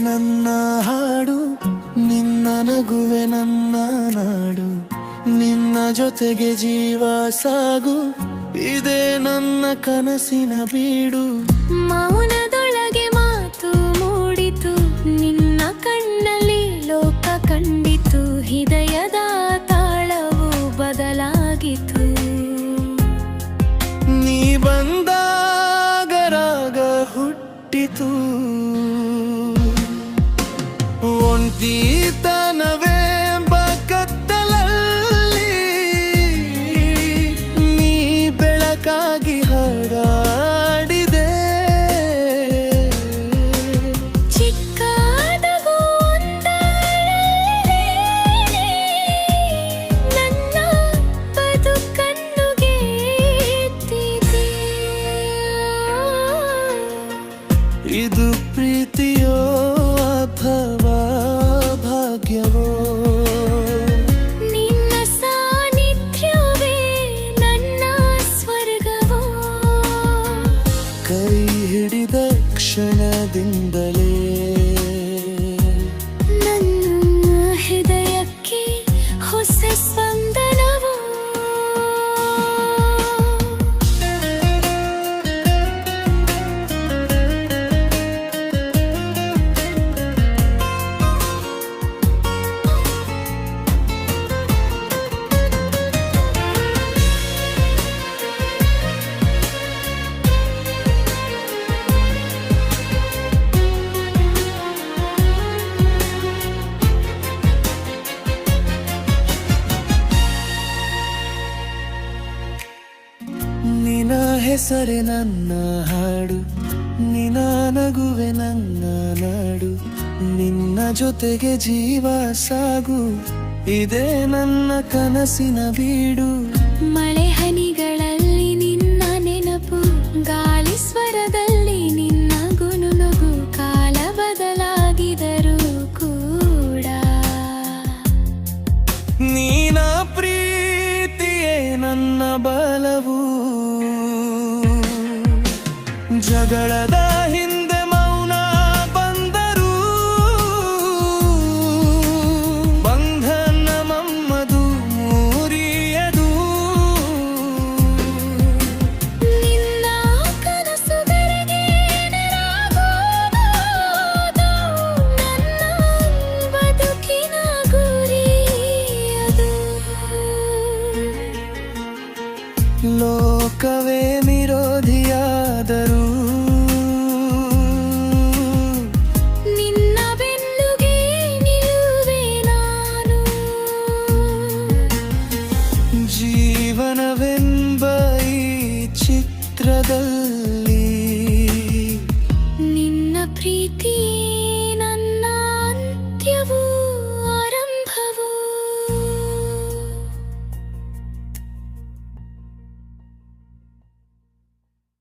ನನ್ನ ಹಾಡು, ನಿನ್ನ ನಗುವೆ ನನ್ನ ನಾಡು. ನಿನ್ನ ಜೊತೆಗೆ ಜೀವ ಸಾಗು, ಇದೇ ನನ್ನ ಕನಸಿನ ಬೀಡು. ಮೌನ ಒಂಟಿತನವೇ ಬಕತ್ತಲಲ್ಲಿ ನೀ ಬೆಳಕಾಗಿ. ನನ್ನ ಬದುಕನ್ನು ಗೆದ್ದಿದೆ. ಇದು ಪ್ರೀತಿಯೋ ಅಥವಾ ಹೆಸರೇ ನನ್ನ ಹಾಡು. ನಿನ್ನ ನಗುವೆ ನನ್ನ ನಾಡು. ನಿನ್ನ ಜೊತೆಗೆ ಜೀವ ಸಾಗು. ಇದೇ ನನ್ನ ಕನಸಿನ ಬೀಡು. ಮಳೆ ಜಗಳದ ಹಿಂದೆ ಮೌನ ಬಂದರು ಬಂಧನ ಮಮ್ಮದು ಮೂರಿಯದು. ನಿನ್ನ ಕನಸು ಬದುಕಿನ ಗುರಿಯದು. ಲೋಕವೇ ವಿರೋಧಿಯಾದರು the light.